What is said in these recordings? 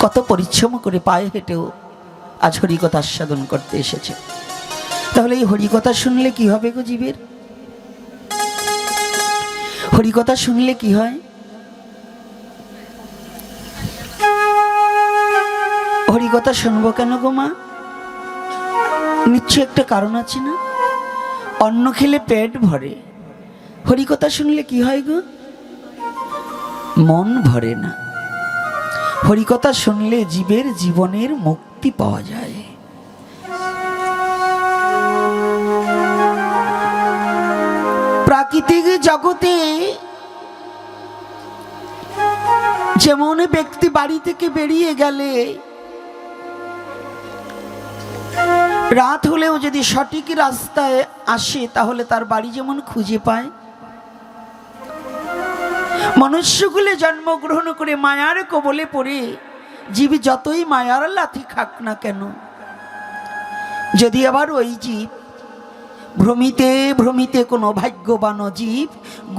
কত পরিশ্রম করে পায়ে হেঁটেও আজ হরিকথা আস্বাদন করতে এসেছে। তাহলে এই হরিকথা শুনলে কি হবে গো জীবের? হরিকথা শুনলে কি হয়? হরিকথা শুনব কেন গো মা? নিশ্চয় একটা কারণ আছে না? অন্ন খেলে পেট ভরে। হরিকথা শুনলে কি হয় গো? মন ভরে না। হরিকথা শুনলে জীবের জীবনের মুক্তি পাওয়া যায়। প্রাকৃতিক জগতে যেমন ব্যক্তি বাড়ি থেকে বেরিয়ে গেলে, রাত হলেও যদি সঠিক রাস্তায় আসে, তাহলে তার বাড়ি যেমন খুঁজে পায় মনুষ্যগুলো জন্মগ্রহণ করে মায়ার কবলে পড়ে, জীব যতই মায়ার লাথি খাক না কেন? যদি আবার ওই জীব ভ্রমিতে ভ্রমিতে কোনো ভাগ্যবান জীব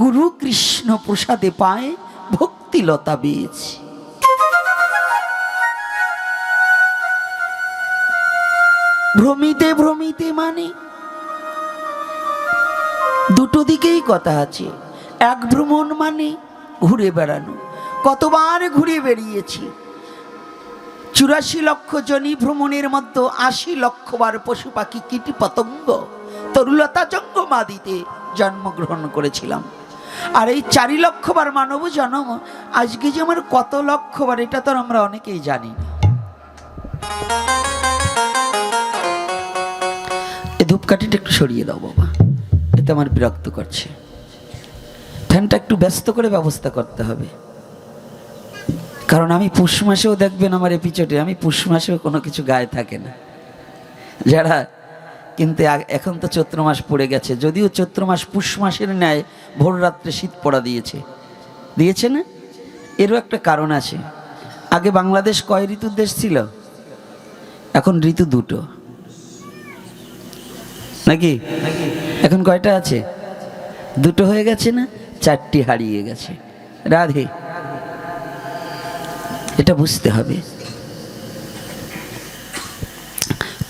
গুরু কৃষ্ণ প্রসাদে পায় ভক্তিলতা বীজ। ভ্রমিতে ভ্রমিতে মানে? দুটো দিকেই কথা আছে, এক ভ্রমণ মানে? ঘুরে বেড়ানো। কতবার ঘুরে বেরিয়েছি চুরাশি লক্ষ জনী ভ্রমণের মধ্যে আশি লক্ষ বার পশু পাখি কীটি পতঙ্গ, তরুলতা জঙ্গমাদিতে জন্মগ্রহণ করেছিলাম। আর এই চারি লক্ষ বার মানব জন্ম, আজকে যে আমার কত লক্ষ বার এটা তো আমরা অনেকেই জানি না। ধূপকাঠিটা একটু সরিয়ে দাও বাবা, এতে আমার বিরক্ত করছে। ফ্যানটা একটু ব্যস্ত করে ব্যবস্থা করতে হবে। কারণ আমি পুষ মাসেও দেখবেন আমার এপিচোডে আমি পুষ মাসেও কোনো কিছু গায়ে থাকে না। যারা কিন্তু এখন তো চৈত্র মাস পড়ে গেছে, যদিও চৈত্র মাস পুষ মাসের ন্যায় ভোর রাত্রে শীত পড়া দিয়েছে। দিয়েছে না? এরও একটা কারণ আছে। আগে বাংলাদেশ কয় ঋতুর দেশ ছিল? এখন ঋতু দুটো। নাকি? এখন কয়টা আছে? দুটো হয়ে গেছে না? চারটি হারিয়ে গেছে। রাধে, এটা বুঝতে হবে।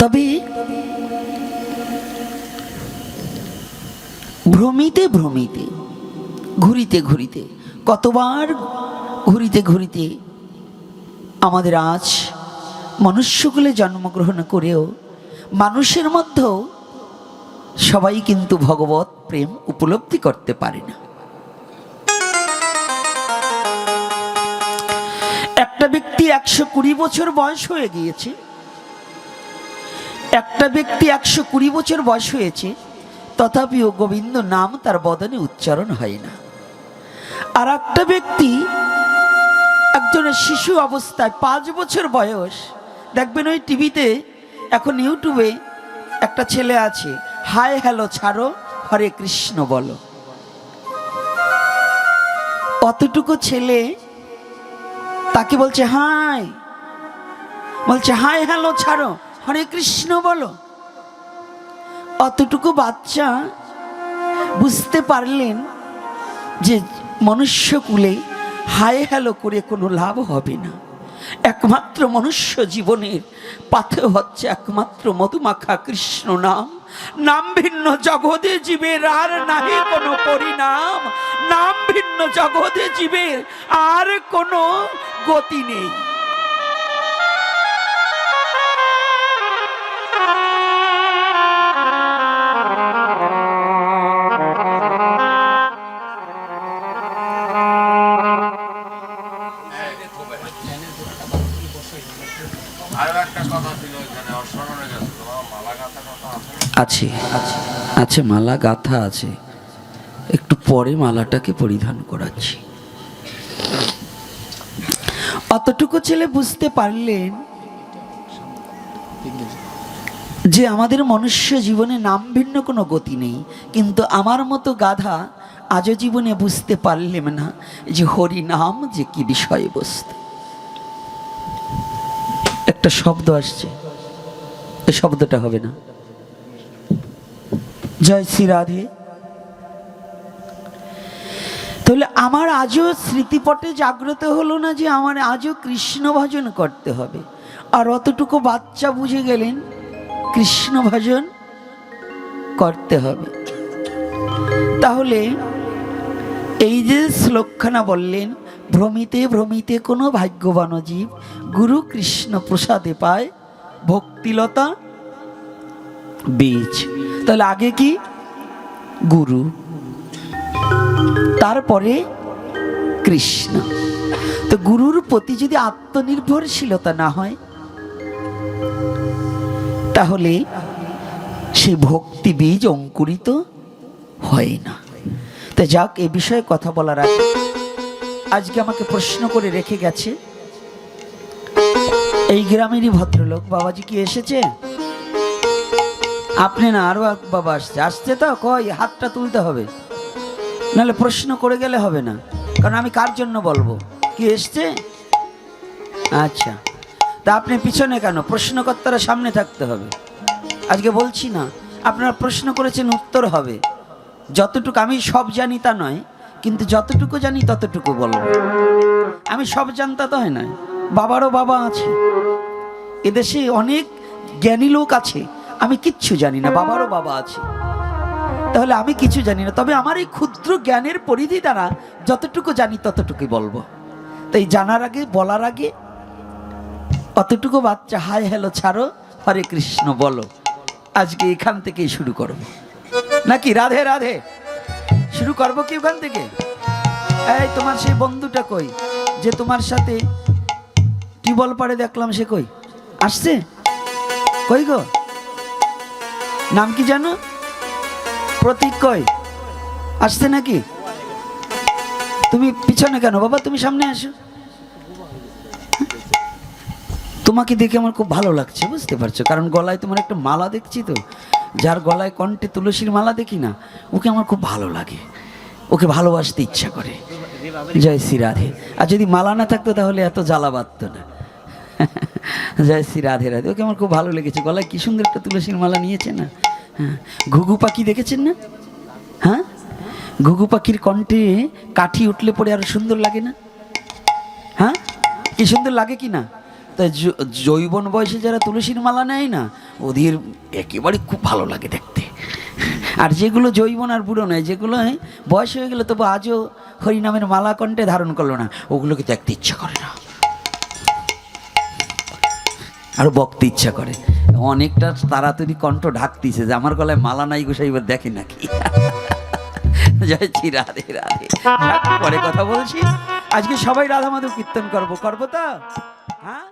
তবে ভ্রমিতে ভ্রমিতে, ঘুরিতে ঘুরিতে, কতবার ঘুরিতে ঘুরিতে আমাদের আজ মনুষ্যকুলে জন্মগ্রহণ করেও মানুষের মধ্যেও সবাই কিন্তু ভগবত প্রেম উপলব্ধি করতে পারে না। ব্যক্তি একশো কুড়ি বছর বয়স হয়ে গিয়েছে। একটা ব্যক্তি একশো কুড়ি বছর বয়স হয়েছে, তথাপিও গোবিন্দ নাম তার বদনে উচ্চারণ হয় না। আর একটা ব্যক্তি একজনের শিশু অবস্থায় পাঁচ বছর বয়স, দেখবেন ওই টিভিতে, এখন ইউটিউবে একটা ছেলে আছে হাই হ্যালো ছাড়ো, হরে কৃষ্ণ বলো। অতটুকু ছেলে তাকে বলছে, হাই। বলছে, হাই, হ্যালো, ছাড়ো। হরে কৃষ্ণ, বলো। অতটুকু বাচ্চা বুঝতে পারলেন যে মনুষ্যকুলে হাই হ্যালো, করে কোনো লাভ হবে না। একমাত্র মনুষ্য জীবনের পাথে হচ্ছে একমাত্র মধুমাখা কৃষ্ণ নাম। নাম ভিন্ন জগতে জীবের আর নাহি কোনো পরিণাম। নাম ভিন্ন জগতে জীবের আর কোনো গতি নেই। আছে? আছে মালা গাথা আছে। একটু পরে মালাটাকে পরিধান করাচ্ছি। অতটুকু ছেলে বুঝতে পারলেন যে আমাদের মনুষ্য জীবনে নাম ভিন্ন কোনো গতি নেই, কিন্তু আমার মতো গাধা আজও জীবনে বুঝতে পারলেন না যে হরি নাম যে কি বিষয়বস্তু। একটা শব্দ আসছে। এই শব্দটা হবে না। জয় শ্রী রাধে। তাহলে আমার আজও স্মৃতিপটে জাগ্রত হলো না যে আমার আজও কৃষ্ণ ভজন করতে হবে। আর অতটুকু বাচ্চা বুঝে গেলেন, কৃষ্ণ ভজন করতে হবে। তাহলে এই যে শ্লোকখানা বললেন ভ্রমিতে ভ্রমিতে কোনো ভাগ্যবান জীব গুরু কৃষ্ণ প্রসাদে পায় ভক্তিলতা বীজ। তাহলে আগে কি? গুরু। তারপরে কৃষ্ণ। তো গুরুর প্রতি যদি আত্মনির্ভরশীলতা না হয়, তাহলে সে ভক্তি বীজ অঙ্কুরিত হয় না। তো যাক, এ বিষয়ে কথা বলার আগে আজকে আমাকে প্রশ্ন করে রেখে গেছে। এই গ্রামেরই ভদ্রলোক, বাবাজি কি এসেছে? আপনি না আরও এক বাবা আসছে। আসছে তো? কই? হাতটা তুলতে হবে। নাহলে প্রশ্ন করে গেলে হবে না। কারণ আমি কার জন্য বলব? কি এসছে? আচ্ছা। তা আপনি পিছনে কেন? প্রশ্নকর্তারা সামনে থাকতে হবে। আজকে বলছি না, আপনারা প্রশ্ন করেছেন উত্তর হবে। যতটুকু আমি সব জানি তা নয়। কিন্তু যতটুকু জানি ততটুকু বলব আমি সব জানতা তো হয় না বাবারও বাবা আছে। এদেশে অনেক জ্ঞানী লোক আছে, আমি কিচ্ছু জানি না, বাবারও বাবা আছে। তাহলে আমি কিছু জানি না, তবে আমার এই ক্ষুদ্র জ্ঞানের পরিধি দ্বারা যতটুকু জানি ততটুকুই বলব। তাই জানার আগে, বলার আগে, অতটুকু বাচ্চা হাই হ্যালো, ছাড়ো, হরে কৃষ্ণ, বলো। আজকে এখান থেকেই শুরু করব। নাকি? রাধে রাধে। শুরু করব কি ওখান থেকে? এই, তোমার সেই বন্ধুটা কই? যে তোমার সাথে টিউবল পাড়ে দেখলাম, সে কই? আসছে? কই গো? নাম কি জানো? প্রতীক কই? আসছে নাকি? তুমি পিছনে কেন? বাবা, তুমি সামনে আসো। তোমাকে দেখে আমার খুব ভালো লাগছে, বুঝতে পারছ? কারণ গলায় তোমার একটা মালা দেখছি তো, যার গলায় কণ্ঠে তুলসীর মালা দেখি না, ওকে আমার খুব ভালো লাগে। ওকে ভালোবাসতে ইচ্ছা করে। জয় শ্রী রাধে। আর যদি মালা না থাকতো তাহলে এত জ্বালা বাঁধতো না। জয় শ্রী রাধে রাধে। ওকে আমার খুব ভালো লেগেছে। গলায় কি সুন্দর একটা তুলসীর মালা নিয়েছে না? হ্যাঁ। ঘুঘু পাখি দেখেছেন না? হ্যাঁ? ঘুঘু পাখির কণ্ঠে কাঠি উঠলে পরে আরও সুন্দর লাগে না? হ্যাঁ? কি সুন্দর লাগে কি না? তা জৈবন বয়সে যারা তুলসীর মালা নেয় না, ওদের একেবারে খুব ভালো লাগে দেখতে। আর যেগুলো জৈবন আর বুড়ো নয়, যেগুলো বয়স হয়ে গেলে তবু আজও হরিনামের মালা কণ্ঠে ধারণ করল না, ওগুলোকে দেখতে ইচ্ছা করে না। আরও বকতে ইচ্ছা করে। অনেকটা তাড়াতাড়ি কণ্ঠ ঢাকতিছে যে আমার গলায় মালা নাই গোসাই এবার দেখে নাকি। শ্রী রাধে রাধে। পরে কথা বলছি। আজকে সবাই রাধা মাধব কীর্তন করব। করব তো? হ্যাঁ?